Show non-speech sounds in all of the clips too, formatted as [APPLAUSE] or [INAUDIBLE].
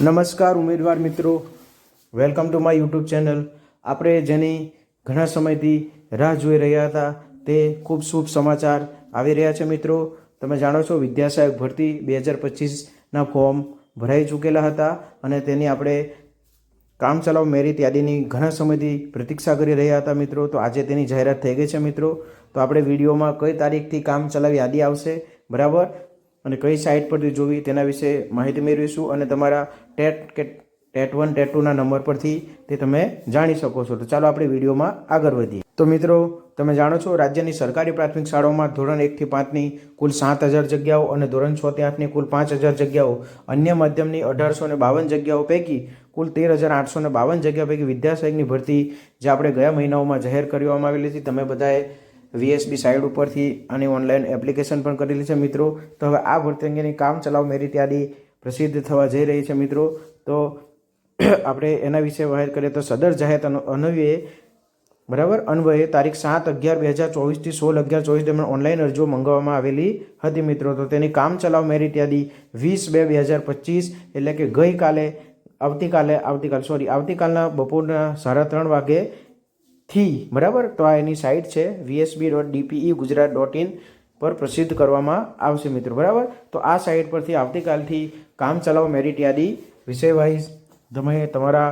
નમસ્કાર ઉમેદવાર મિત્રો. Welcome to my YouTube channel આપણે જેની ઘણા સમયથી રાહ જોઈ રહ્યા હતા, તે ખૂબ શુભ સમાચાર આવી રહ્યા છે મિત્રો. તમે જાણો છો, વિદ્યા સહાયક ભરતી બે હજાર પચીસના ફોર્મ ભરાઈ ચૂકેલા હતા અને તેની આપણે કામ ચલાવ મેરિટ યાદીની ઘણા સમયથી પ્રતીક્ષા કરી રહ્યા હતા મિત્રો. તો આજે તેની જાહેરાત થઈ ગઈ છે મિત્રો. તો આપણે વિડીયોમાં કઈ તારીખથી કામ ચલાવ યાદી આવશે? બરાબર? અને કઈ સાઇટ પરથી જોવી તેના વિશે માહિતી મેળવીશું અને તમારા ટેટ કે ટેટ વન, ટેટ ટુના નંબર પરથી તે તમે જાણી શકો છો. તો ચાલો આપણે વિડીયોમાં આગળ વધીએ. તો મિત્રો, તમે જાણો છો રાજ્યની સરકારી પ્રાથમિક શાળાઓમાં ધોરણ એકથી પાંચની કુલ સાત હજાર જગ્યાઓ અને ધોરણ છ થી આઠની કુલ પાંચ હજાર જગ્યાઓ. અન્ય માધ્યમની અઢારસો ને બાવન જગ્યાઓ પૈકી કુલ તેર હજાર આઠસો ને બાવન જગ્યા પૈકી વિદ્યાસહાયકની ભરતી જે આપણે ગયા મહિનાઓમાં જાહેર કરવામાં આવેલી હતી. તમે બધાએ વીએસબી સાઇડ ઉપરથી આની ઓનલાઈન એપ્લિકેશન પણ કરેલી છે મિત્રો. તો હવે આ ભરતી અંગેની કામ ચલાવ મેરિટ યાદી પ્રસિદ્ધ થવા જઈ રહી છે મિત્રો. તો [CLEARS THROAT] આપણે એના વિશે વાત કરીએ તો સદર જાહેર અન્વયે, બરાબર? અન્વયે તારીખ સાત અગિયાર બે હજાર ચોવીસથી સોળ અગિયાર ચોવીસ દરમિયાન ઓનલાઈન અરજીઓ મંગાવવામાં આવેલી હતી મિત્રો. તો તેની કામ ચલાવ મેરિટ યાદી વીસ બે બે હજાર પચીસ એટલે કે ગઈકાલે, આવતીકાલે, આવતીકાલ સોરી આવતીકાલના બપોરના સાડા ત્રણ વાગે થી, બરાબર? તો આ એની સાઇટ છે VSB dot DPE Gujarat dot in પર પ્રસિદ્ધ કરવામાં આવશે મિત્રો, બરાબર? તો આ સાઇટ પરથી આવતીકાલથી કામ ચલાવ મેરિટ યાદી. વિષય વાઇઝ તમે તમારા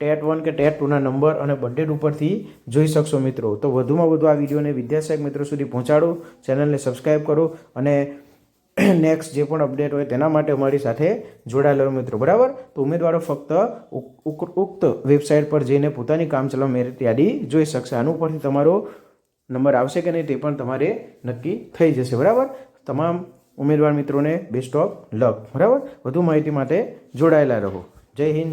ટેટ વન કે ટેટ ટુના નંબર અને બર્થડેટ ઉપરથી જોઈ શકશો મિત્રો. તો વધુમાં વધુ આ વિડીયોને વિદ્યાસહાયક મિત્રો સુધી પહોંચાડો, ચેનલને સબસ્ક્રાઈબ કરો અને [CLEARS THROAT] નેક્સ્ટ જે પણ અપડેટ હોય તેના માટે અમારી સાથે જોડાયેલા મિત્રો. બરાબર? તો ઉમેદવારો ફક્ત ઉક- ઉક- ઉક્ત વેબસાઇટ પર જઈને પોતાની કામચલાઉ મેરિટ યાદી જોઈ શકશે. આનું પરથી તમારો નંબર આવશે કે નહીં તે પણ તમારે નક્કી થઈ જશે. બરાબર? તમામ ઉમેદવાર મિત્રોને બેસ્ટ ઓફ લક બરાબર? વધુ માહિતી માટે જોડાયેલા રહો. જય હિન્દ.